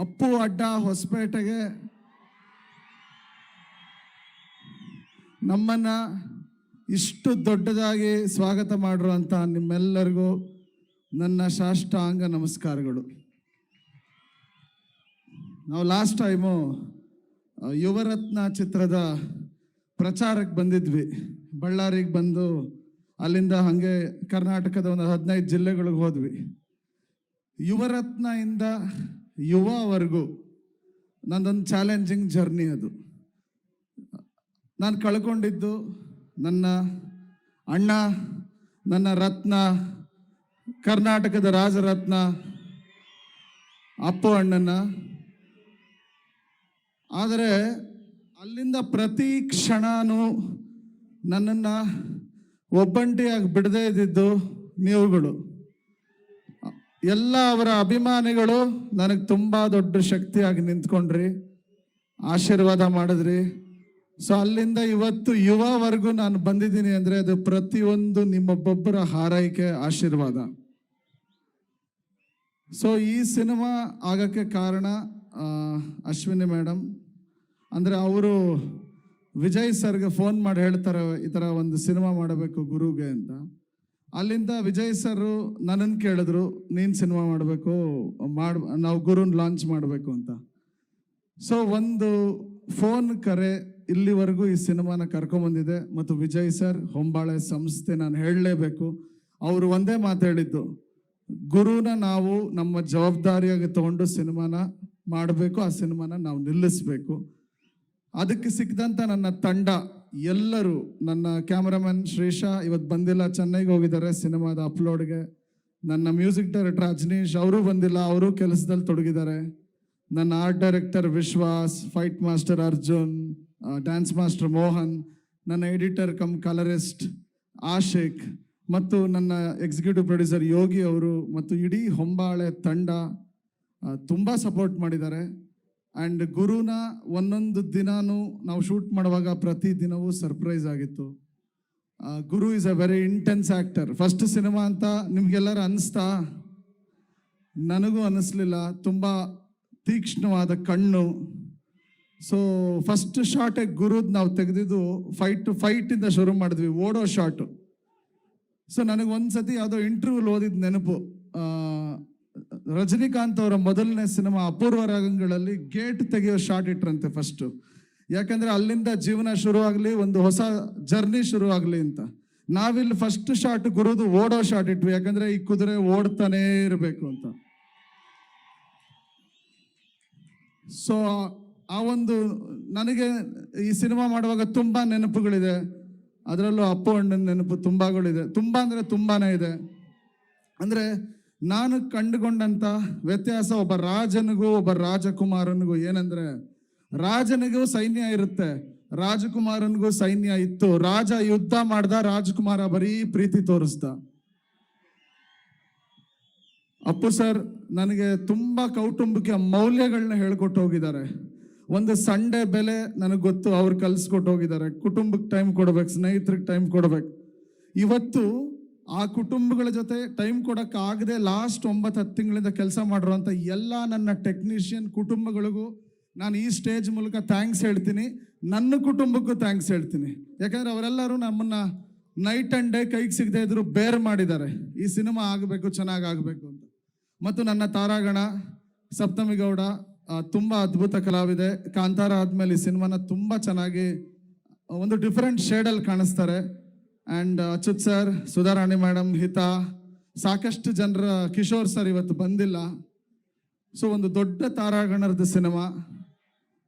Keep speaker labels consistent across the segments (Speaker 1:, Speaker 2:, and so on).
Speaker 1: ಅಪ್ಪು ಅಡ್ಡ ಹೊಸಪೇಟೆಗೆ. ನಮ್ಮನ್ನ ಇಷ್ಟು ದೊಡ್ಡದಾಗಿ ಸ್ವಾಗತ ಮಾಡಿರುವಂಥ ನಿಮ್ಮೆಲ್ಲರಿಗೂ ನನ್ನ ಸಾಷ್ಟಾಂಗ ನಮಸ್ಕಾರಗಳು. ನಾವು ಲಾಸ್ಟ್ ಟೈಮು ಯುವರತ್ನ ಚಿತ್ರದ ಪ್ರಚಾರಕ್ಕೆ ಬಂದಿದ್ವಿ. ಬಳ್ಳಾರಿಗೆ ಬಂದು ಅಲ್ಲಿಂದ ಹಾಗೆ ಕರ್ನಾಟಕದ ಒಂದು ಹದಿನೈದು ಜಿಲ್ಲೆಗಳಿಗೆ ಹೋದ್ವಿ. ಯುವರತ್ನ ಇಂದ ಯುವವರೆಗೂ ನಂದೊಂದು ಚಾಲೆಂಜಿಂಗ್ ಜರ್ನಿ ಅದು. ನಾನು ಕಳ್ಕೊಂಡಿದ್ದು ನನ್ನ ಅಣ್ಣ, ನನ್ನ ರತ್ನ, ಕರ್ನಾಟಕದ ರಾಜರತ್ನ, ಅಪ್ಪು ಅಣ್ಣನ. ಆದರೆ ಅಲ್ಲಿಂದ ಪ್ರತಿ ಕ್ಷಣನೂ ನನ್ನನ್ನು ಒಬ್ಬಂಟಿಯಾಗಿ ಬಿಡದೇ ಇದ್ದಿದ್ದು ನೀವುಗಳು. ಎಲ್ಲ ಅವರ ಅಭಿಮಾನಿಗಳು ನನಗೆ ತುಂಬ ದೊಡ್ಡ ಶಕ್ತಿಯಾಗಿ ನಿಂತ್ಕೊಂಡ್ರಿ, ಆಶೀರ್ವಾದ ಮಾಡಿದ್ರಿ. ಸೊ ಅಲ್ಲಿಂದ ಇವತ್ತು ಯುವವರೆಗೂ ನಾನು ಬಂದಿದ್ದೀನಿ ಅಂದರೆ ಅದು ಪ್ರತಿಯೊಂದು ನಿಮ್ಮೊಬ್ಬೊಬ್ಬರ ಹಾರೈಕೆ, ಆಶೀರ್ವಾದ. ಸೊ ಈ ಸಿನಿಮಾ ಆಗೋಕ್ಕೆ ಕಾರಣ ಅಶ್ವಿನಿ ಮೇಡಮ್ ಅಂದರೆ ಅವರು ವಿಜಯ್ ಸರ್ಗೆ ಫೋನ್ ಮಾಡಿ ಹೇಳ್ತಾರೆ, ಈ ಥರ ಒಂದು ಸಿನಿಮಾ ಮಾಡಬೇಕು ಗುರುಗೆ ಅಂತ. ಅಲ್ಲಿಂದ ವಿಜಯ್ ಸರ್ ನನ್ನನ್ನು ಕೇಳಿದ್ರು, ನೀನು ಸಿನಿಮಾ ಮಾಡಬೇಕು, ಮಾಡ, ನಾವು ಗುರುನ್ ಲಾಂಚ್ ಮಾಡಬೇಕು ಅಂತ. ಸೊ ಒಂದು ಫೋನ್ ಕರೆ ಇಲ್ಲಿವರೆಗೂ ಈ ಸಿನಿಮಾನ ಕರ್ಕೊಂಬಂದಿದೆ, ಮತ್ತು ವಿಜಯ್ ಸರ್, ಹೊಂಬಾಳೆ ಸಂಸ್ಥೆ, ನಾನು ಹೇಳಲೇಬೇಕು. ಅವರು ಒಂದೇ ಮಾತಾಡಿದ್ದು ಗುರುನ ನಾವು ನಮ್ಮ ಜವಾಬ್ದಾರಿಯಾಗಿ ತಗೊಂಡು ಸಿನಿಮಾನ ಮಾಡಬೇಕು, ಆ ಸಿನಿಮಾನ ನಾವು ನಿಲ್ಲಿಸಬೇಕು. ಅದಕ್ಕೆ ಸಿಕ್ಕಿದಂಥ ನನ್ನ ತಂಡ ಎಲ್ಲರೂ ನನ್ನ ಕ್ಯಾಮ್ರಾಮನ್ ಶ್ರೀಶಾ ಇವತ್ತು ಬಂದಿಲ್ಲ, ಚೆನ್ನೈಗೆ ಹೋಗಿದ್ದಾರೆ ಸಿನಿಮಾದ ಅಪ್ಲೋಡ್ಗೆ. ನನ್ನ ಮ್ಯೂಸಿಕ್ ಡೈರೆಕ್ಟರ್ ರಜನೀಶ್ ಅವರು ಬಂದಿಲ್ಲ, ಅವರು ಕೆಲಸದಲ್ಲಿ ತೊಡಗಿದ್ದಾರೆ. ನನ್ನ art director Vishwas, fight master Arjun dance master Mohan, ನನ್ನ ಎಡಿಟರ್ ಕಮ್ ಕಲರಿಸ್ಟ್ ಆಶಿಕ್, ಮತ್ತು ನನ್ನ ಎಕ್ಸಿಕ್ಯೂಟಿವ್ ಪ್ರೊಡ್ಯೂಸರ್ ಯೋಗಿ ಅವರು, ಮತ್ತು ಇಡೀ ಹೊಂಬಾಳೆ ತಂಡ ತುಂಬ ಸಪೋರ್ಟ್ ಮಾಡಿದ್ದಾರೆ. ಆ್ಯಂಡ್ ಗುರುನ ಒಂದೊಂದು ದಿನಾನು ನಾವು ಶೂಟ್ ಮಾಡುವಾಗ ಪ್ರತಿ ದಿನವೂ ಸರ್ಪ್ರೈಸ್ ಆಗಿತ್ತು. Guru is a very intense actor first cinema ಅಂತ ನಿಮಗೆಲ್ಲರೂ ಅನ್ನಿಸ್ತಾ ನನಗೂ ಅನ್ನಿಸ್ಲಿಲ್ಲ ತುಂಬ ತೀಕ್ಷ್ಣವಾದ ಕಣ್ಣು. ಸೊ ಫಸ್ಟ್ ಶಾರ್ಟಾಗಿ ಗುರುದ್ ನಾವು ತೆಗೆದಿದ್ದು ಫೈಟ್ ಫೈಟಿಂದ ಶುರು ಮಾಡಿದ್ವಿ. ಓಡೋ ಶಾಟು ಸೊ ನನಗೆ ಒಂದ್ಸತಿ ಯಾವುದೋ ಇಂಟರ್ವ್ಯೂಲ್ ಓದಿದ ನೆನಪು. ರಜನಿಕಾಂತ್ ಅವರ ಮೊದಲನೇ ಸಿನಿಮಾ ಅಪೂರ್ವ ರಾಗಗಳಲ್ಲಿ ಗೇಟ್ ತೆಗೆಯೋ ಶಾಟ್ ಇಟ್ರಂತೆ ಫಸ್ಟು ಯಾಕಂದ್ರೆ ಅಲ್ಲಿಂದ ಜೀವನ ಶುರು ಆಗಲಿ, ಒಂದು ಹೊಸ ಜರ್ನಿ ಶುರು ಆಗಲಿ ಅಂತ. ನಾವಿಲ್ಲಿ ಫಸ್ಟ್ ಶಾಟ್ ಗುರುದು ಓಡೋ ಶಾಟ್ ಇಟ್ವಿ, ಯಾಕಂದ್ರೆ ಈ ಕುದುರೆ ಓಡ್ತಾನೇ ಇರಬೇಕು ಅಂತ. ಸೊ ಆ ಒಂದು ನನಗೆ ಈ ಸಿನಿಮಾ ಮಾಡುವಾಗ ತುಂಬಾ ನೆನಪುಗಳಿದೆ. ಅದರಲ್ಲೂ ಅಪ್ಪು ಅಣ್ಣನ ನೆನಪು ತುಂಬಾಗಳಿದೆ. ತುಂಬಾ ಅಂದ್ರೆ ತುಂಬಾನೇ ಇದೆ. ಅಂದ್ರೆ ನಾನು ಕಂಡುಕೊಂಡಂತ ವ್ಯತ್ಯಾಸ ಒಬ್ಬ ರಾಜನಿಗೂ ಒಬ್ಬ ರಾಜಕುಮಾರನಿಗೂ ಏನಂದ್ರೆ, ರಾಜನಿಗೂ ಸೈನ್ಯ ಇರುತ್ತೆ, ರಾಜಕುಮಾರನಿಗೂ ಸೈನ್ಯ ಇತ್ತು, ರಾಜ ಯುದ್ಧ ಮಾಡ್ದ ರಾಜಕುಮಾರ ಬರೀ ಪ್ರೀತಿ ತೋರಿಸ್ದ. ಅಪ್ಪು ಸರ್, ನನಗೆ ತುಂಬಾ ಕೌಟುಂಬಿಕ ಮೌಲ್ಯಗಳನ್ನ ಹೇಳ್ಕೊಟ್ಟು ಹೋಗಿದ್ದಾರೆ. ಒಂದು ಸಂಡೆ ಬೆಲೆ ನನಗೆ ಗೊತ್ತು, ಅವ್ರು ಕಲ್ಸ್ಕೊಟ್ಟು ಹೋಗಿದ್ದಾರೆ. ಕುಟುಂಬಕ್ಕೆ ಟೈಮ್ ಕೊಡ್ಬೇಕು, ಸ್ನೇಹಿತರಿಗೆ ಟೈಮ್ ಕೊಡ್ಬೇಕು. ಇವತ್ತು ಆ ಕುಟುಂಬಗಳ ಜೊತೆ ಟೈಮ್ ಕೊಡೋಕ್ಕಾಗದೆ ಲಾಸ್ಟ್ ಒಂಬತ್ತು ಹತ್ತು ತಿಂಗಳಿಂದ ಕೆಲಸ ಮಾಡಿರುವಂಥ ಎಲ್ಲ ನನ್ನ ಟೆಕ್ನಿಷಿಯನ್ ಕುಟುಂಬಗಳಿಗೂ ನಾನು ಈ ಸ್ಟೇಜ್ ಮೂಲಕ ಥ್ಯಾಂಕ್ಸ್ ಹೇಳ್ತೀನಿ. ನನ್ನ ಕುಟುಂಬಕ್ಕೂ ಥ್ಯಾಂಕ್ಸ್ ಹೇಳ್ತೀನಿ. ಯಾಕಂದರೆ ಅವರೆಲ್ಲರೂ ನಮ್ಮನ್ನು ನೈಟ್ ಆ್ಯಂಡ್ ಡೇ ಕೈಗೆ ಸಿಗದೆ ಇದ್ರು ಬೇರ್ ಮಾಡಿದ್ದಾರೆ. ಈ ಸಿನಿಮಾ ಆಗಬೇಕು, ಚೆನ್ನಾಗಿ ಆಗಬೇಕು ಅಂತ. ಮತ್ತು ನನ್ನ ತಾರಾಗಣ, ಸಪ್ತಮಿಗೌಡ ತುಂಬಾ ಅದ್ಭುತ ಕಲಾವಿದೆ. ಕಾಂತಾರ ಆದ್ಮೇಲೆ ಈ ಸಿನಿಮಾನ ತುಂಬ ಚೆನ್ನಾಗಿ ಒಂದು ಡಿಫರೆಂಟ್ ಶೇಡಲ್ಲಿ ಕಾಣಿಸ್ತಾರೆ. And Achyuth sir Sudharani madam Hitha ಸಾಕಷ್ಟು ಜನರ, ಕಿಶೋರ್ ಸರ್ ಇವತ್ತು ಬಂದಿಲ್ಲ. ಸೊ ಒಂದು ದೊಡ್ಡ ತಾರಾಗಣರದ ಸಿನಿಮಾ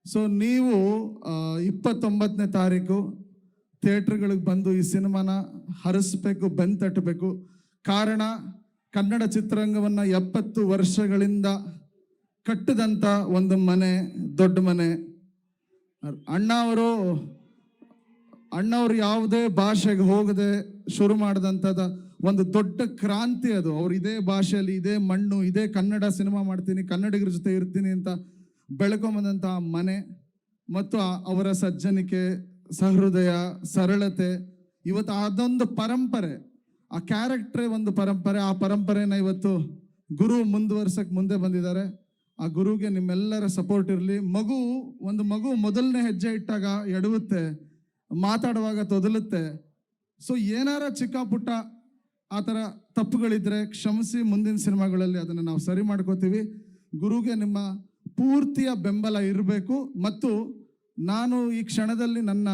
Speaker 1: ಸೊ ನೀವು ಇಪ್ಪತ್ತೊಂಬತ್ತನೇ ತಾರೀಕು ಥಿಯೇಟ್ರ್ಗಳಿಗೆ ಬಂದು ಈ ಸಿನಿಮಾನ ಹರಿಸ್ಬೇಕು ಬೆನ್ ತಟ್ಟಬೇಕು ಕಾರಣ, ಕನ್ನಡ ಚಿತ್ರರಂಗವನ್ನು ಎಪ್ಪತ್ತು ವರ್ಷಗಳಿಂದ ಕಟ್ಟಿದಂಥ ಒಂದು ಮನೆ, ದೊಡ್ಡ ಮನೆ. ಅಣ್ಣ ಅವರು ಅಣ್ಣವ್ರು ಯಾವುದೇ ಭಾಷೆಗೆ ಹೋಗದೆ ಶುರು ಮಾಡಿದಂಥದ ಒಂದು ದೊಡ್ಡ ಕ್ರಾಂತಿ ಅದು. ಅವ್ರು ಇದೇ ಭಾಷೆಯಲ್ಲಿ ಇದೇ ಮಣ್ಣು, ಇದೇ ಕನ್ನಡ ಸಿನಿಮಾ ಮಾಡ್ತೀನಿ, ಕನ್ನಡಿಗರ ಜೊತೆ ಇರ್ತೀನಿ ಅಂತ ಬೆಳ್ಕೊಂಬಂದಂಥ ಮನೆ ಮತ್ತು ಅವರ ಸಜ್ಜನಿಕೆ, ಸಹೃದಯ, ಸರಳತೆ, ಇವತ್ತು ಅದೊಂದು ಪರಂಪರೆ. ಆ ಕ್ಯಾರೆಕ್ಟ್ರೇ ಒಂದು ಪರಂಪರೆ. ಆ ಪರಂಪರೆನ ಇವತ್ತು ಗುರು ಮುಂದುವರ್ಸಕ್ ಮುಂದೆ ಬಂದಿದ್ದಾರೆ. ಆ ಗುರುಗೆ ನಿಮ್ಮೆಲ್ಲರ ಸಪೋರ್ಟ್ ಇರಲಿ. ಮಗು, ಒಂದು ಮಗು ಮೊದಲನೇ ಹೆಜ್ಜೆ ಇಟ್ಟಾಗ ಎಡವುತ್ತೆ. ಮಾತಾಡುವಾಗ ತೊದಲುತ್ತೆ. ಸೊ ಏನಾರ ಚಿಕ್ಕ ಪುಟ್ಟ ಆ ಥರ ತಪ್ಪುಗಳಿದ್ರೆ ಕ್ಷಮಿಸಿ ಮುಂದಿನ ಸಿನಿಮಾಗಳಲ್ಲಿ ಅದನ್ನು ನಾವು ಸರಿ ಮಾಡ್ಕೋತೀವಿ. ಗುರುಗೆ ನಿಮ್ಮ ಪೂರ್ತಿಯ ಬೆಂಬಲ ಇರಬೇಕು ಮತ್ತು ನಾನು ಈ ಕ್ಷಣದಲ್ಲಿ ನನ್ನ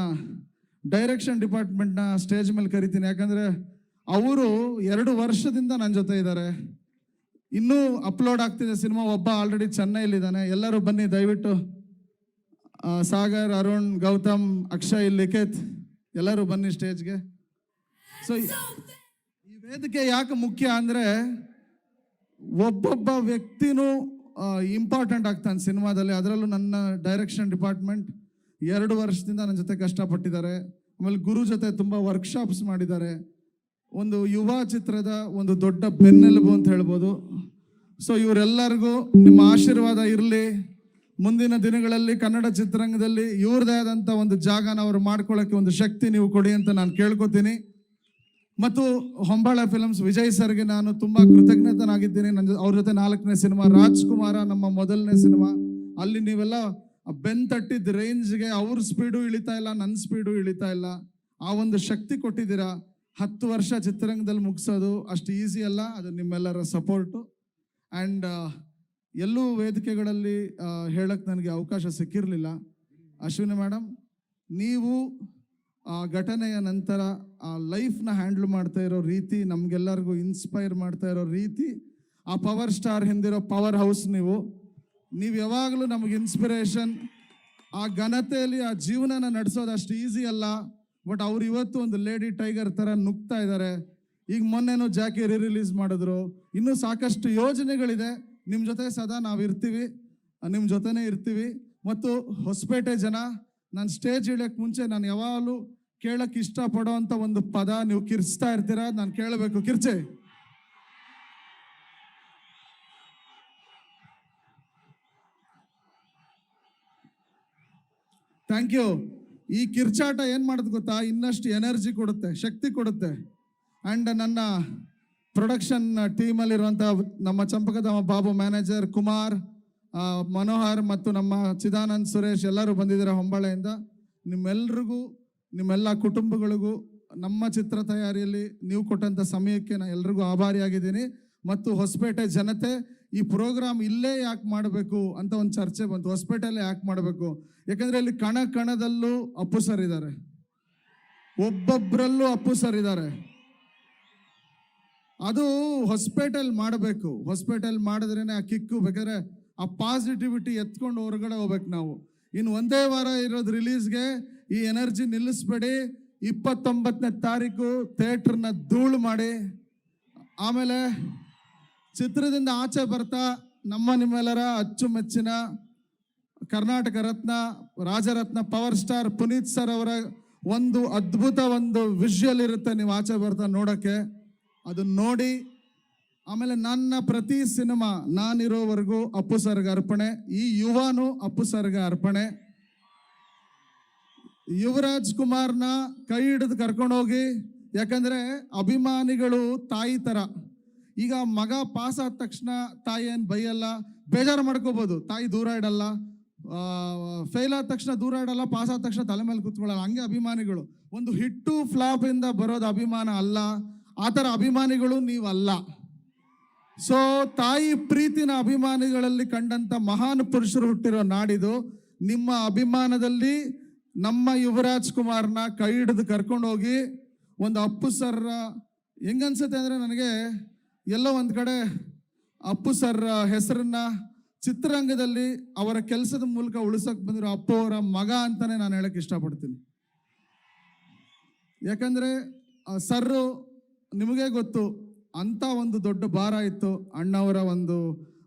Speaker 1: ಡೈರೆಕ್ಷನ್ ಡಿಪಾರ್ಟ್ಮೆಂಟ್ನ ಸ್ಟೇಜ್ ಮೇಲೆ ಕರಿತೀನಿ. ಯಾಕಂದರೆ ಅವರು ಎರಡು ವರ್ಷದಿಂದ ನನ್ನ ಜೊತೆ ಇದ್ದಾರೆ. ಇನ್ನೂ ಅಪ್ಲೋಡ್ ಆಗ್ತಿದೆ ಸಿನಿಮಾ. ಒಬ್ಬ ಆಲ್ರೆಡಿ ಚೆನ್ನೈಲಿದ್ದಾನೆ ಎಲ್ಲರೂ ಬನ್ನಿ, ದಯವಿಟ್ಟು ಸಾಗರ್, ಅರುಣ್, ಗೌತಮ್, ಅಕ್ಷಯ್, ಲಿಖಿತ್, ಎಲ್ಲರೂ ಬನ್ನಿ ಸ್ಟೇಜ್ಗೆ. ಸೊ ಈ ವೇದಿಕೆ ಯಾಕೆ ಮುಖ್ಯ ಅಂದರೆ ಒಬ್ಬೊಬ್ಬ ವ್ಯಕ್ತಿನೂ ಇಂಪಾರ್ಟೆಂಟ್ ಆಗ್ತಾನೆ ಸಿನಿಮಾದಲ್ಲಿ. ಅದರಲ್ಲೂ ನನ್ನ ಡೈರೆಕ್ಷನ್ ಡಿಪಾರ್ಟ್ಮೆಂಟ್ ಎರಡು ವರ್ಷದಿಂದ ನನ್ನ ಜೊತೆ ಕಷ್ಟಪಟ್ಟಿದ್ದಾರೆ. ಆಮೇಲೆ ಗುರು ಜೊತೆ ತುಂಬ ವರ್ಕ್ಶಾಪ್ಸ್ ಮಾಡಿದ್ದಾರೆ. ಒಂದು ಯುವ ಚಿತ್ರದ ಒಂದು ದೊಡ್ಡ ಬೆನ್ನೆಲುಬು ಅಂತ ಹೇಳ್ಬೋದು. ಸೊ ಇವರೆಲ್ಲರಿಗೂ ನಿಮ್ಮ ಆಶೀರ್ವಾದ ಇರಲಿ. ಮುಂದಿನ ದಿನಗಳಲ್ಲಿ ಕನ್ನಡ ಚಿತ್ರರಂಗದಲ್ಲಿ ಇವ್ರದೇ ಆದಂಥ ಒಂದು ಜಾಗನ ಅವರು ಮಾಡ್ಕೊಳ್ಳೋಕ್ಕೆ ಒಂದು ಶಕ್ತಿ ನೀವು ಕೊಡಿ ಅಂತ ನಾನು ಕೇಳ್ಕೊತೀನಿ. ಮತ್ತು ಹೊಂಬಾಳ ಫಿಲಮ್ಸ್ ವಿಜಯ್ ಸರ್ಗೆ ನಾನು ತುಂಬ ಕೃತಜ್ಞತನಾಗಿದ್ದೀನಿ. ನನ್ನ ಅವ್ರ ಜೊತೆ ನಾಲ್ಕನೇ ಸಿನಿಮಾ ರಾಜ್ಕುಮಾರ, ನಮ್ಮ ಮೊದಲನೇ ಸಿನಿಮಾ. ಅಲ್ಲಿ ನೀವೆಲ್ಲ ಬೆನ್ ತಟ್ಟಿದ್ದ ರೇಂಜ್ಗೆ ಅವ್ರ ಸ್ಪೀಡು ಇಳಿತಾ ಇಲ್ಲ ನನ್ನ ಸ್ಪೀಡು ಇಳಿತಾ ಇಲ್ಲ. ಆ ಒಂದು ಶಕ್ತಿ ಕೊಟ್ಟಿದ್ದೀರಾ? ಹತ್ತು ವರ್ಷ ಚಿತ್ರರಂಗದಲ್ಲಿ ಮುಗಿಸೋದು ಅಷ್ಟು ಈಸಿ ಅಲ್ಲ. ಅದು ನಿಮ್ಮೆಲ್ಲರ ಸಪೋರ್ಟು ಆ್ಯಂಡ್ ಎಲ್ಲೂ ವೇದಿಕೆಗಳಲ್ಲಿ ಹೇಳಕ್ಕೆ ನನಗೆ ಅವಕಾಶ ಸಿಕ್ಕಿರಲಿಲ್ಲ. ಅಶ್ವಿನಿ ಮೇಡಮ್ ನೀವು ಆ ಘಟನೆಯ ನಂತರ ಆ ಲೈಫ್ನ ಹ್ಯಾಂಡಲ್ ಮಾಡ್ತಾ ಇರೋ ರೀತಿ, ನಮಗೆಲ್ಲರಿಗೂ ಇನ್ಸ್ಪೈರ್ ಮಾಡ್ತಾ ಇರೋ ರೀತಿ, ಆ ಪವರ್ ಸ್ಟಾರ್ ಹಿಂದಿರೋ ಪವರ್ ಹೌಸ್ ನೀವು ನೀವು ಯಾವಾಗಲೂ ನಮಗೆ ಇನ್ಸ್ಪಿರೇಷನ್, ಆ ಘನತೆಯಲ್ಲಿ ಆ ಜೀವನನ ನಡೆಸೋದು ಅಷ್ಟು ಈಸಿ ಅಲ್ಲ, ಬಟ್ ಅವ್ರು ಇವತ್ತು ಒಂದು ಲೇಡಿ ಟೈಗರ್ ಥರ ನುಗ್ತಾ ಇದ್ದಾರೆ ಈಗ ಮೊನ್ನೆನೂ ಜಾಕಿ ರಿಲೀಸ್ ಮಾಡಿದ್ರು, ಇನ್ನೂ ಸಾಕಷ್ಟು ಯೋಜನೆಗಳಿದೆ. ನಿಮ್ಮ ಜೊತೆ ಸದಾ ನಾವು ಇರ್ತೀವಿ ನಿಮ್ಮ ಜೊತೆನೇ ಇರ್ತೀವಿ. ಮತ್ತು ಹೊಸಪೇಟೆ ಜನ, ನಾನು ಸ್ಟೇಜ್ ಇಳಿಯೋಕ್ಕೆ ಮುಂಚೆ ನಾನು ಯಾವಾಗಲೂ ಕೇಳಕ್ಕೆ ಇಷ್ಟಪಡೋ ಅಂತ ಒಂದು ಪದ ನೀವು ಕಿರ್ಚ್ತಾ ಇರ್ತೀರಾ ನಾನು ಕೇಳಬೇಕು. ಕಿರ್ಚೆ. ಥ್ಯಾಂಕ್ ಯು ಈ ಕಿರ್ಚಾಟ ಏನು ಮಾಡೋದು ಗೊತ್ತಾ? ಇನ್ನಷ್ಟು ಎನರ್ಜಿ ಕೊಡುತ್ತೆ, ಶಕ್ತಿ ಕೊಡುತ್ತೆ. ಆ್ಯಂಡ್ ನನ್ನ ಪ್ರೊಡಕ್ಷನ್ ಟೀಮಲ್ಲಿರುವಂಥ ನಮ್ಮ ಚಂಪಕಧಾಮ ಬಾಬು ಮ್ಯಾನೇಜರ್ ಕುಮಾರ್ ಮನೋಹರ್ ಮತ್ತು ನಮ್ಮ ಚಿದಾನಂದ್ ಸುರೇಶ್ ಎಲ್ಲರೂ ಬಂದಿದ್ದಾರೆ ಹೊಂಬಾಳೆಯಿಂದ. ನಿಮ್ಮೆಲ್ರಿಗೂ, ನಿಮ್ಮೆಲ್ಲ ಕುಟುಂಬಗಳಿಗೂ, ನಮ್ಮ ಚಿತ್ರ ತಯಾರಿಯಲ್ಲಿ ನೀವು ಕೊಟ್ಟಂಥ ಸಮಯಕ್ಕೆ ನಾನು ಎಲ್ರಿಗೂ ಆಭಾರಿಯಾಗಿದ್ದೀನಿ. ಮತ್ತು ಹೊಸಪೇಟೆ ಜನತೆ, ಈ ಪ್ರೋಗ್ರಾಮ್ ಇಲ್ಲೇ ಯಾಕೆ ಮಾಡಬೇಕು ಅಂತ ಒಂದು ಚರ್ಚೆ ಬಂತು. ಹೊಸಪೇಟೆಯಲ್ಲೇ ಯಾಕೆ ಮಾಡಬೇಕು? ಯಾಕಂದ್ರೆ ಇಲ್ಲಿ ಕಣ ಕಣದಲ್ಲೂ ಅಪ್ಪು ಸರ್ ಇದ್ದಾರೆ. ಒಬ್ಬೊಬ್ಬರಲ್ಲೂ ಅಪ್ಪು ಸರ್ ಇದ್ದಾರೆ. ಅದು ಹಾಸ್ಪಿಟಲ್ ಮಾಡಬೇಕು. ಹಾಸ್ಪಿಟಲ್ ಮಾಡಿದ್ರೇನೆ ಆ ಕಿಕ್ಕು ಬೇಕಾದ್ರೆ ಆ ಪಾಸಿಟಿವಿಟಿ ಎತ್ಕೊಂಡು ಹೊರಗಡೆ ಹೋಗ್ಬೇಕು ನಾವು. ಇನ್ನು ಒಂದೇ ವಾರ ಇರೋದು ರಿಲೀಸ್ಗೆ ಈ ಎನರ್ಜಿ ನಿಲ್ಲಿಸ್ಬೇಡಿ. ಇಪ್ಪತ್ತೊಂಬತ್ತನೇ ತಾರೀಕು ಥಿಯೇಟ್ರನ್ನ ಧೂಳು ಮಾಡಿ. ಆಮೇಲೆ ಚಿತ್ರದಿಂದ ಆಚೆ ಬರ್ತಾ ನಮ್ಮ ನಿಮ್ಮೆಲ್ಲರ ಅಚ್ಚುಮೆಚ್ಚಿನ Karnataka Ratna, Rajaratna, power star Puneeth sir ಅವರ ಒಂದು ಅದ್ಭುತ ಒಂದು ವಿಷುವಲ್ ಇರುತ್ತೆ. ನೀವು ಆಚೆ ಬರ್ತಾ ನೋಡೋಕ್ಕೆ. ಅದನ್ನ ನೋಡಿ ಆಮೇಲೆ ನನ್ನ ಪ್ರತಿ ಸಿನಿಮಾ ನಾನಿರೋವರೆಗೂ ಅಪ್ಪು ಸರ್ಗೆ ಅರ್ಪಣೆ, ಈ ಯುವನು ಅಪ್ಪು ಸರ್ಗೆ ಅರ್ಪಣೆ. ಯುವರಾಜ್ ಕುಮಾರ್ನ ಕೈ ಹಿಡಿದು ಕರ್ಕೊಂಡೋಗಿ ಯಾಕಂದ್ರೆ ಅಭಿಮಾನಿಗಳು ತಾಯಿ ತರ. ಈಗ ಮಗ ಪಾಸ್ ಆದ ತಕ್ಷಣ ತಾಯಿ ಏನು ಬೈಯಲ್ಲ, ಬೇಜಾರು ಮಾಡ್ಕೋಬೋದು, ತಾಯಿ ದೂರ ಇಡಲ್ಲ ಫೇಲ್ ಆದ ತಕ್ಷಣ ದೂರ ಇಡಲ್ಲ, ಪಾಸ್ ಆದ ತಕ್ಷಣ ತಲೆ ಮೇಲೆ ಕುತ್ಕೊಳ್ಳಲ್ಲ. ಹಂಗೆ ಅಭಿಮಾನಿಗಳು. ಒಂದು ಹಿಟ್ಟು ಫ್ಲಾಪ್ ಇಂದ ಬರೋದು ಅಭಿಮಾನ ಅಲ್ಲ. ಆ ಥರ ಅಭಿಮಾನಿಗಳು ನೀವಲ್ಲ. ಸೊ ತಾಯಿ ಪ್ರೀತಿನ ಅಭಿಮಾನಿಗಳಲ್ಲಿ ಕಂಡಂತ ಮಹಾನ್ ಪುರುಷರು ಹುಟ್ಟಿರೋ ನಾಡಿದು ನಿಮ್ಮ ಅಭಿಮಾನದಲ್ಲಿ ನಮ್ಮ ಯುವರಾಜ್ ಕುಮಾರ್ನ ಕೈ ಹಿಡಿದು ಕರ್ಕೊಂಡು ಹೋಗಿ ಒಂದು ಅಪ್ಪು ಸರ್ರ ಹೆಂಗನ್ಸುತ್ತೆ ಅಂದರೆ ನನಗೆ ಎಲ್ಲೋ ಒಂದು ಕಡೆ ಅಪ್ಪು ಸರ್ ಹೆಸರನ್ನ ಚಿತ್ರರಂಗದಲ್ಲಿ ಅವರ ಕೆಲಸದ ಮೂಲಕ ಉಳಿಸೋಕೆ ಬಂದಿರೋ ಅಪ್ಪು ಅವರ ಮಗ ಅಂತಾನೆ ನಾನು ಹೇಳಕ್ಕೆ ಇಷ್ಟಪಡ್ತೀನಿ. ಯಾಕಂದರೆ ಸರ್ರು ನಿಮಗೆ ಗೊತ್ತು ಅಂಥ ಒಂದು ದೊಡ್ಡ ಭಾರ ಇತ್ತು. ಅಣ್ಣವರ ಒಂದು,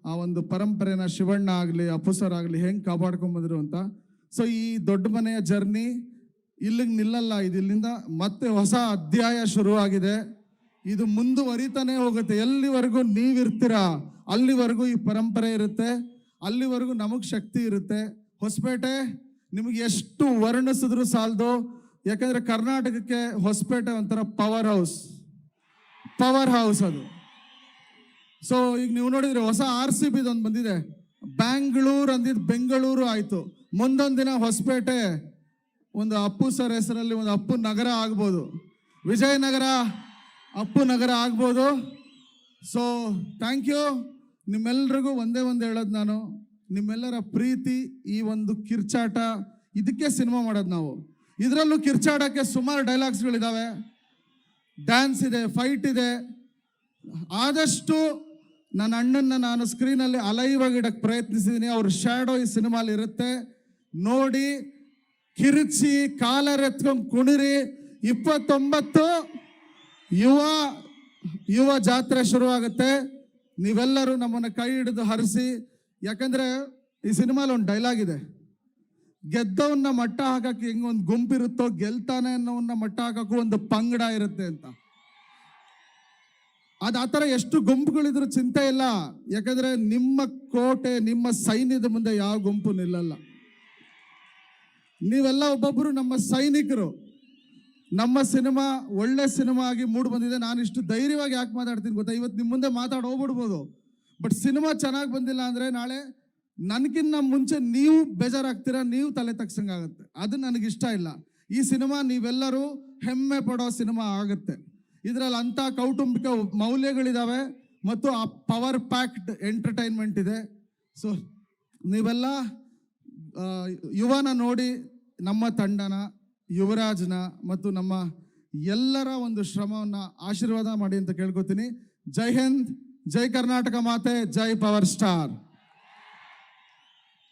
Speaker 1: ಆ ಒಂದು ಪರಂಪರೆನ ಶಿವಣ್ಣ ಆಗಲಿ ಅಪ್ಪುಸರ್ ಆಗಲಿ ಹೆಂಗೆ ಕಾಪಾಡ್ಕೊಂಬಂದ್ರು ಅಂತ. ಸೊ ಈ ದೊಡ್ಡ ಮನೆಯ ಜರ್ನಿ ಇಲ್ಲಿಗೆ ನಿಲ್ಲಲ್ಲ. ಇದು ಇಲ್ಲಿಂದ ಮತ್ತೆ ಹೊಸ ಅಧ್ಯಾಯ ಶುರುವಾಗಿದೆ. ಇದು ಮುಂದುವರಿತಾನೆ ಹೋಗುತ್ತೆ. ಎಲ್ಲಿವರೆಗೂ ನೀವಿರ್ತೀರಾ? ಅಲ್ಲಿವರೆಗೂ ಈ ಪರಂಪರೆ ಇರುತ್ತೆ. ಅಲ್ಲಿವರೆಗೂ ನಮಗೆ ಶಕ್ತಿ ಇರುತ್ತೆ. ಹೊಸಪೇಟೆ ನಿಮಗೆ ಎಷ್ಟು ವರ್ಣಿಸಿದ್ರು ಸಾಲದು. ಯಾಕಂದ್ರೆ ಕರ್ನಾಟಕಕ್ಕೆ ಹೊಸಪೇಟೆ ಒಂಥರ ಪವರ್ ಹೌಸ್ ಪವರ್ ಹೌಸ್ ಅದು. ಸೊ ಈಗ ನೀವು ನೋಡಿದ್ರೆ ಹೊಸ ಆರ್ ಸಿ ಒಂದು ಬಂದಿದೆ. ಬ್ಯಾಂಗ್ಳೂರ್ ಅಂದಿದ್ದು ಬೆಂಗಳೂರು ಆಯಿತು. ಮುಂದೊಂದು ದಿನ ಹೊಸಪೇಟೆ, ಒಂದು ಅಪ್ಪು ಸರ್ ಹೆಸರಲ್ಲಿ ಒಂದು ಅಪ್ಪು ನಗರ ಆಗ್ಬೋದು. ವಿಜಯನಗರ, ಅಪ್ಪು ನಗರ ಆಗ್ಬೋದು. ಸೊ ಥ್ಯಾಂಕ್ ಯು ನಿಮ್ಮೆಲ್ರಿಗೂ ಒಂದೇ ಒಂದು ಹೇಳೋದು ನಾನು. ನಿಮ್ಮೆಲ್ಲರ ಪ್ರೀತಿ ಈ ಒಂದು ಕಿರ್ಚಾಟ. ಇದಕ್ಕೆ ಸಿನಿಮಾ ಮಾಡೋದು ನಾವು. ಇದರಲ್ಲೂ ಕಿರ್ಚಾಟಕ್ಕೆ ಸುಮಾರು ಡೈಲಾಗ್ಸ್ಗಳಿದ್ದಾವೆ ಡ್ಯಾನ್ಸ್ ಇದೆ ಫೈಟ್ ಇದೆ. ಆದಷ್ಟು ನನ್ನ ಅಣ್ಣನ್ನ ನಾನು ಸ್ಕ್ರೀನಲ್ಲಿ ಅಲೈವಾಗಿ ಇಡಕ್ಕೆ ಪ್ರಯತ್ನಿಸಿದ್ದೀನಿ ಅವ್ರ ಶ್ಯಾಡೋ ಈ ಸಿನಿಮಾಲಿ ಇರುತ್ತೆ. ನೋಡಿ, ಕಿರುಚಿ ಕಾಲರೆತ್ಕೊಂಡು ಕುಣಿರಿ. ಇಪ್ಪತ್ತೊಂಬತ್ತು ಯುವ ಯುವ ಜಾತ್ರೆ ಶುರುವಾಗುತ್ತೆ. ನೀವೆಲ್ಲರೂ ನಮ್ಮನ್ನು ಕೈ ಹಿಡಿದು ಹರಿಸಿ. ಯಾಕಂದ್ರೆ ಈ ಸಿನಿಮಾಲಿ ಒಂದು ಡೈಲಾಗ್ ಇದೆ. ಗೆದ್ದವನ್ನ ಮಟ್ಟ ಹಾಕಕ್ಕೆ ಹೆಂಗೊಂದು ಗುಂಪಿರುತ್ತೋ ಗೆಲ್ತಾನೆ ಅನ್ನೋವನ್ನ ಮಟ್ಟ ಹಾಕಕ್ಕೂ ಒಂದು ಪಂಗಡ ಇರುತ್ತೆ ಅಂತ. ಅದು ಆ ಥರ ಎಷ್ಟು ಗುಂಪುಗಳಿದ್ರು ಚಿಂತೆ ಇಲ್ಲ. ಯಾಕಂದ್ರೆ ನಿಮ್ಮ ಕೋಟೆ, ನಿಮ್ಮ ಸೈನ್ಯದ ಮುಂದೆ ಯಾವ ಗುಂಪು ನಿಲ್ಲಲ್ಲ. ನೀವೆಲ್ಲ ಒಬ್ಬೊಬ್ಬರು ನಮ್ಮ ಸೈನಿಕರು. ನಮ್ಮ ಸಿನಿಮಾ ಒಳ್ಳೆ ಸಿನಿಮಾ ಆಗಿ ಮೂಡ್ ಬಂದಿದೆ. ನಾನು ಇಷ್ಟು ಧೈರ್ಯವಾಗಿ ಯಾಕೆ ಮಾತಾಡ್ತೀನಿ ಗೊತ್ತಾ? ಇವತ್ತು ನಿಮ್ಮ ಮುಂದೆ ಮಾತಾಡೋಗ್ಬಿಡ್ಬೋದು ಬಟ್ ಸಿನಿಮಾ ಚೆನ್ನಾಗಿ ಬಂದಿಲ್ಲ ಅಂದರೆ ನಾಳೆ ನನಗಿನ್ನ ಮುಂಚೆ ನೀವು ಬೇಜಾರಾಗ್ತೀರಾ, ನೀವು ತಲೆ ತಗ್ಸಂಗಾಗತ್ತೆ. ಅದು ನನಗಿಷ್ಟ ಇಲ್ಲ. ಈ ಸಿನಿಮಾ ನೀವೆಲ್ಲರೂ ಹೆಮ್ಮೆ ಪಡೋ ಸಿನಿಮಾ ಆಗುತ್ತೆ. ಇದರಲ್ಲಿ ಅಂಥ ಕೌಟುಂಬಿಕ ಮೌಲ್ಯಗಳಿದ್ದಾವೆ ಮತ್ತು ಆ ಪವರ್ ಪ್ಯಾಕ್ಡ್ ಎಂಟರ್ಟೈನ್ಮೆಂಟ್ ಇದೆ. ಸೊ, ನೀವೆಲ್ಲ ಯುವನ ನೋಡಿ ನಮ್ಮ ತಂಡನ, ಯುವರಾಜ್ನ ಮತ್ತು ನಮ್ಮ ಎಲ್ಲರ ಒಂದು ಶ್ರಮವನ್ನು ಆಶೀರ್ವಾದ ಮಾಡಿ ಅಂತ ಕೇಳ್ಕೊತೀನಿ. ಜೈ ಹಿಂದ್, ಜೈ ಕರ್ನಾಟಕ ಮಾತೆ, ಜೈ ಪವರ್ ಸ್ಟಾರ್.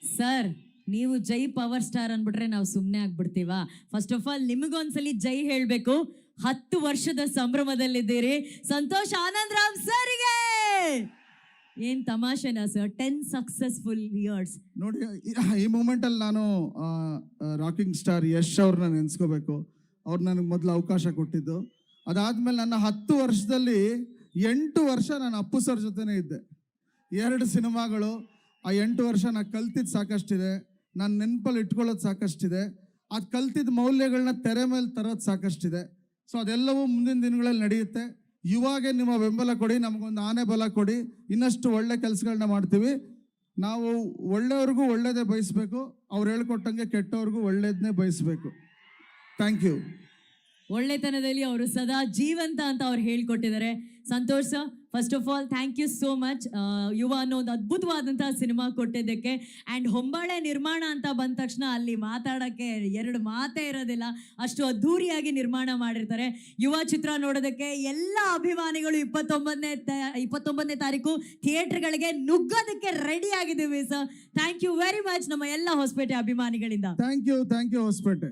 Speaker 2: ಸರ್ ನೀವು ಜೈ ಪವರ್ ಸ್ಟಾರ್ ಅನ್ಬಿಟ್ರೆ ನಾವು ಸುಮ್ಮನೆ ಆಗ್ಬಿಡ್ತೀವಾ? ಫಸ್ಟ್ ಆಫ್ ಆಲ್ ನಿಮಗೊಂದ್ಸಲಿ ಜೈ ಹೇಳಬೇಕು. ಹತ್ತು ವರ್ಷದ ಸಂಭ್ರಮದಲ್ಲಿದ್ದೀರಿ. ಸಂತೋಷ್ ಆನಂದ್ ರಾಮ್ ಸರ್ಗೆ ಏನ್ ತಮಾಷೆನಾ ಸರ್ ಟೆನ್ ಸಕ್ಸಸ್ಫುಲ್ ಇಯರ್ಸ್
Speaker 1: ನೋಡಿ, ಈ- ಮೂಮೆಂಟ್ ಅಲ್ಲಿ ನಾನು ರಾಕಿಂಗ್ ಸ್ಟಾರ್ ಯಶ್ ಅವ್ರನ್ನ ನೆನೆಸ್ಕೋಬೇಕು. ಅವ್ರು ನನಗೆ ಮೊದಲು ಅವಕಾಶ ಕೊಟ್ಟಿದ್ದು. ಅದಾದ್ಮೇಲೆ ನನ್ನ ಹತ್ತು ವರ್ಷದಲ್ಲಿ ಎಂಟು ವರ್ಷ ನಾನು ಅಪ್ಪು ಸರ್ ಜೊತೆನೇ ಇದ್ದೆ. ಎರಡು ಸಿನಿಮಾಗಳು ಆ ಎಂಟು ವರ್ಷ ನಾನು ಕಲ್ತಿದ್ದು ಸಾಕಷ್ಟಿದೆ. ನಾನು ನೆನಪಲ್ಲಿ ಇಟ್ಕೊಳ್ಳೋದು ಸಾಕಷ್ಟಿದೆ. ಅದು ಕಲ್ತಿದ್ದ ಮೌಲ್ಯಗಳನ್ನ ತೆರೆ ಮೇಲೆ ತರೋದು ಸಾಕಷ್ಟಿದೆ. ಸೊ ಅದೆಲ್ಲವೂ ಮುಂದಿನ ದಿನಗಳಲ್ಲಿ ನಡೆಯುತ್ತೆ. ಇವಾಗೆ ನಿಮ್ಮ ಬೆಂಬಲ ಕೊಡಿ, ನಮಗೊಂದು ಆನೆ ಬಲ ಕೊಡಿ. ಇನ್ನಷ್ಟು ಒಳ್ಳೆ ಕೆಲಸಗಳನ್ನ ಮಾಡ್ತೀವಿ. ನಾವು ಒಳ್ಳೆಯವ್ರಿಗೂ ಒಳ್ಳೆಯದೇ ಬಯಸಬೇಕು. ಅವ್ರು ಹೇಳ್ಕೊಟ್ಟಂಗೆ ಕೆಟ್ಟವ್ರಿಗೂ ಒಳ್ಳೇದನ್ನೇ ಬಯಸಬೇಕು. ಥ್ಯಾಂಕ್ ಯು
Speaker 2: ಒಳ್ಳೆತನದಲ್ಲಿ ಅವರು ಸದಾ ಜೀವಂತ ಅಂತ ಅವ್ರು ಹೇಳ್ಕೊಟ್ಟಿದ್ದಾರೆ. Santosh sir first of all thank you so much Yuva ಅನ್ನೋ ಒಂದು ಅದ್ಭುತವಾದಂತಹ ಸಿನಿಮಾ ಕೊಟ್ಟಿದ್ದಕ್ಕೆ. ಆ್ಯಂಡ್ ಹೊಂಬಾಳೆ ನಿರ್ಮಾಣ ಅಂತ ಬಂದ ತಕ್ಷಣ ಅಲ್ಲಿ ಮಾತಾಡೋಕ್ಕೆ ಎರಡು ಮಾತೇ ಇರೋದಿಲ್ಲ. ಅಷ್ಟು ಅದ್ಧೂರಿಯಾಗಿ ನಿರ್ಮಾಣ ಮಾಡಿರ್ತಾರೆ. ಯುವ ಚಿತ್ರ ನೋಡೋದಕ್ಕೆ ಎಲ್ಲ ಅಭಿಮಾನಿಗಳು ಇಪ್ಪತ್ತೊಂಬತ್ತನೇ ಇಪ್ಪತ್ತೊಂಬತ್ತನೇ ತಾರೀಕು ಥಿಯೇಟರ್ಗಳಿಗೆ ನುಗ್ಗೋದಕ್ಕೆ ರೆಡಿ ಆಗಿದ್ದೀವಿ sir. Thank you very much ನಮ್ಮ ಎಲ್ಲ Hosapete ಅಭಿಮಾನಿಗಳಿಂದ.
Speaker 1: Thank you thank you Hosapete.